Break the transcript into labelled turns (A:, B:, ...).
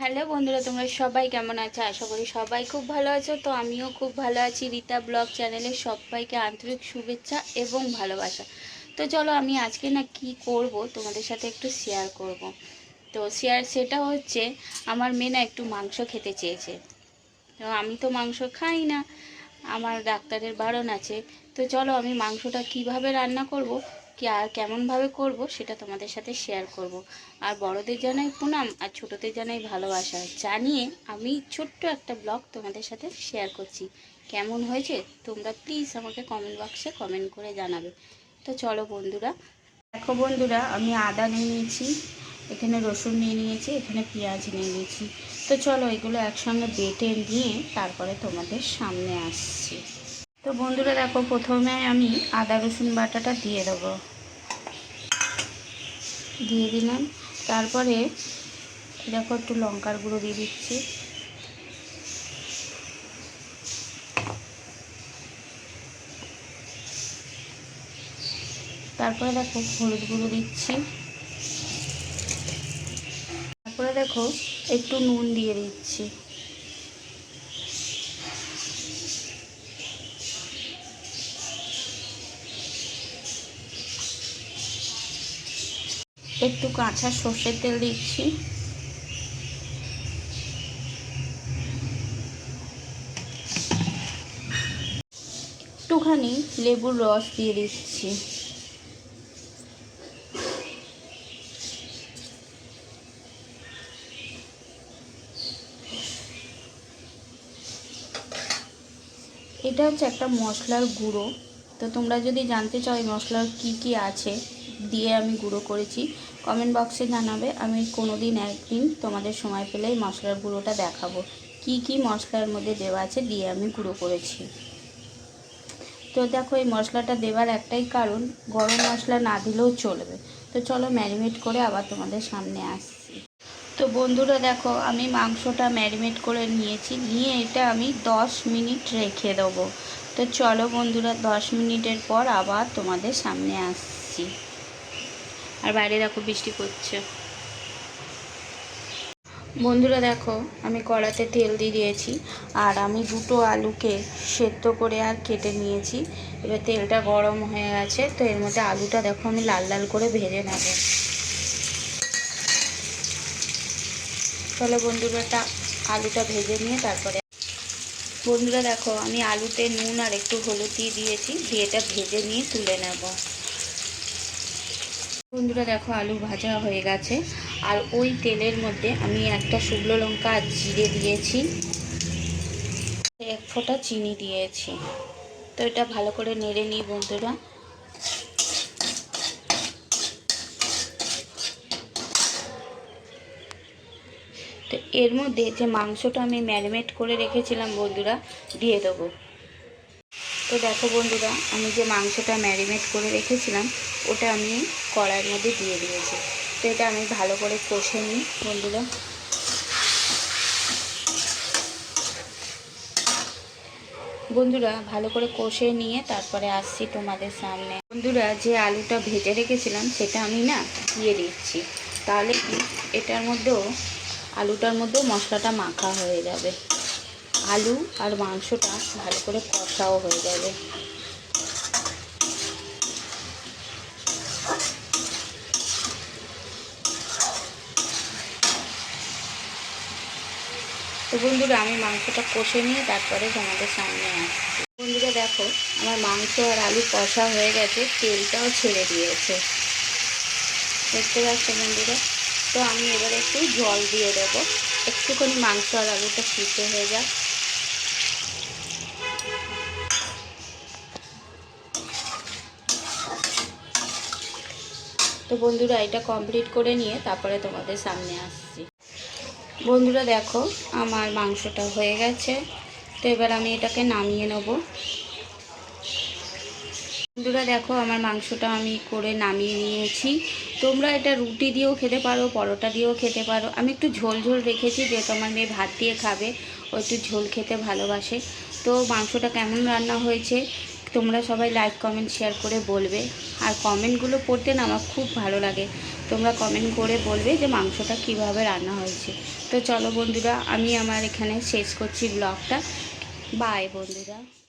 A: Hello বন্ধুরা, তোমরা সবাই কেমন আছো? আশা করি সবাই খুব ভালো আছো। তো আমিও খুব ভালো আছি। রীতা ব্লগ চ্যানেলে সবাইকে আন্তরিক শুভেচ্ছা এবং ভালোবাসা। তো চলো, আমি আজকে না কি করব তোমাদের সাথে একটু শেয়ার করব। তো শেয়ার সেটা হচ্ছে, আমার মেয়ে না একটু মাংস খেতে চেয়েছে। তো আমি তো মাংস খাই না, আমার ডাক্তারের বারণ আছে। তো চলো, আমি মাংসটা কীভাবে রান্না করব কেমনভাবে করব সেটা তোমাদের সাথে শেয়ার করব। আর বড়দের জানাই প্রণাম, আর ছোটদের জানাই ভালোবাসা। জানিয়ে আমি ছোট্ট একটা ব্লগ তোমাদের সাথে শেয়ার করছি। কেমন হয়েছে? তোমরা প্লিজ আমাকে কমেন্ট বক্সে কমেন্ট করে জানাবে। তো চলো বন্ধুরা। দেখো বন্ধুরা, আমি আদা নিয়ে নিয়েছি, এখানে রসুন নিয়ে নিয়েছি, এখানে পেঁয়াজ নিয়ে নিয়েছি। তো চলো এগুলো একসঙ্গে বেটে নিয়ে তারপরে তোমাদের সামনে আসছি। তো বন্ধুরা দেখো, প্রথমে আমি আদা রসুন বাটাটা দিয়ে দেবো। দিয়ে দিলাম। তারপরে দেখো একটু লঙ্কার গুঁড়ো দিয়ে দিচ্ছি। তারপরে দেখো হলুদ গুঁড়ো দিচ্ছি। তারপরে দেখো একটু নুন দিয়ে দিচ্ছি। একটু কাঁচা সর্ষের তেল দিচ্ছি। একটুখানি লেবুর রস দিয়ে দিচ্ছি। এটা হচ্ছে একটা মশলার গুঁড়ো। তো তোমরা যদি জানতে চাও এই মশলার কী কী আছে, দিয়ে আমি গুঁড়ো করেছি। কমেন্ট বক্সে জানাবে, আমি কোনো দিন একদিন তোমাদের সময় পেলে এই মশলার গুঁড়োটা দেখাবো। কি কি মশলার মধ্যে দেওয়া আছে দিয়ে আমি গুঁড়ো করেছি। তো দেখো, এই মশলাটা দেওয়ার একটাই কারণ, গরম মশলা না দিলেও চলবে। তো চলো ম্যারিনেট করে আবার তোমাদের সামনে আসছি। তো বন্ধুরা দেখো, আমি মাংসটা ম্যারিনেট করে নিয়েছি, নিয়ে এটা আমি দশ মিনিট রেখে দেবো। তো চলো বন্ধুরা, দশ মিনিটের পর আবার তোমাদের সামনে আসছি। আর বাইরে দেখো বৃষ্টি পড়ছে। বন্ধুরা দেখো, আমি কড়াতে তেল দিয়ে দিয়েছি, আর আমি দুটো আলুকে সেদ্ধ করে আর কেটে নিয়েছি। এবার তেলটা গরম হয়ে গেছে, তো এর মধ্যে আলুটা দেখো আমি লাল লাল করে ভেজে নেব। চলো বন্ধুরাটা আলুটা ভেজে নিয়ে তারপরে বন্ধুরা দেখো, আমি আলুতে নুন আর একটু হলুদ দিয়ে দিয়েছি, দিয়ে এটা ভেজে নিয়ে তুলে নেব। বন্ধুরা দেখো, আলু ভাজা হয়ে গেছে। আর ওই তেলের মধ্যে আমি একটা শুকনো লঙ্কা আর জিরে দিয়েছি। এক ফোঁটা চিনি দিয়েছি। তো এটা ভালো করে নেড়ে নিই বন্ধুরা। তো এর মধ্যে যে মাংসটা আমি ম্যারিনেট করে রেখেছিলাম বন্ধুরা, দিয়ে দেবো। তো দেখো বন্ধুরা, আমি যে মাংসটা ম্যারিনেট করে রেখেছিলাম, ওটা আমি কড়াইয়ের মধ্যে দিয়ে দিয়েছি। তো এটা আমি ভালো করে কষে নিই, বন্ধুরা। বন্ধুরা, ভালো করে কষে নিয়ে তারপরে আসছি তোমাদের সামনে। বন্ধুরা, যে আলুটা ভেজে রেখেছিলাম, সেটা আমি না দিয়ে দিচ্ছি। তাহলে এটার মধ্যেও, আলুটার মধ্যেও মশলাটা মাখা হয়ে যাবে। আলু আর মাংসটা ভালো করে কষাও হয়ে যাবে। তো বন্ধুরা, আমি মাংসটা কষে নিয়ে তারপরে তোমাদের সামনে আসছি। বন্ধুরা, দেখো, আমার মাংস আর আলু কষা হয়ে গেছে, তেলটাও ছেড়ে দিয়েছে। দেখতে পাচ্ছ বন্ধুরা? তো আমি এবার একটু জল দিয়ে দেবো। একটুখানি মাংস আর আলুটা সিদ্ধ হয়ে যাক। তো বন্ধুরা, এটা কমপ্লিট করে নিয়ে তারপরে তোমাদের সামনে আসছি। বন্ধুরা, দেখো, আমার মাংসটা হয়ে গেছে। তো এবার আমি এটাকে নামিয়ে নেব। বন্ধুরা, দেখো, আমার মাংসটা আমি করে নামিয়ে নিয়েছি। তোমরা এটা রুটি দিয়েও খেতে পারো, পরোটা দিয়েও খেতে পারো। আমি একটু ঝোল ঝোল রেখেছি, যেহেতু আমার মেয়ে ভাত দিয়ে খাবে, ও একটু ঝোল খেতে ভালোবাসে। তো মাংসটা কেমন রান্না হয়েছে তোমরা সবাই লাইক কমেন্ট শেয়ার করে বলবে। আর কমেন্টগুলো পড়তে না আমার খুব ভালো লাগে। তোমরা কমেন্ট করে বলবে যে মাংসটা কীভাবে রান্না হয়েছে। তো চলো বন্ধুরা, আমি আমার এখানে শেষ করছি ব্লগটা বাই বন্ধুরা।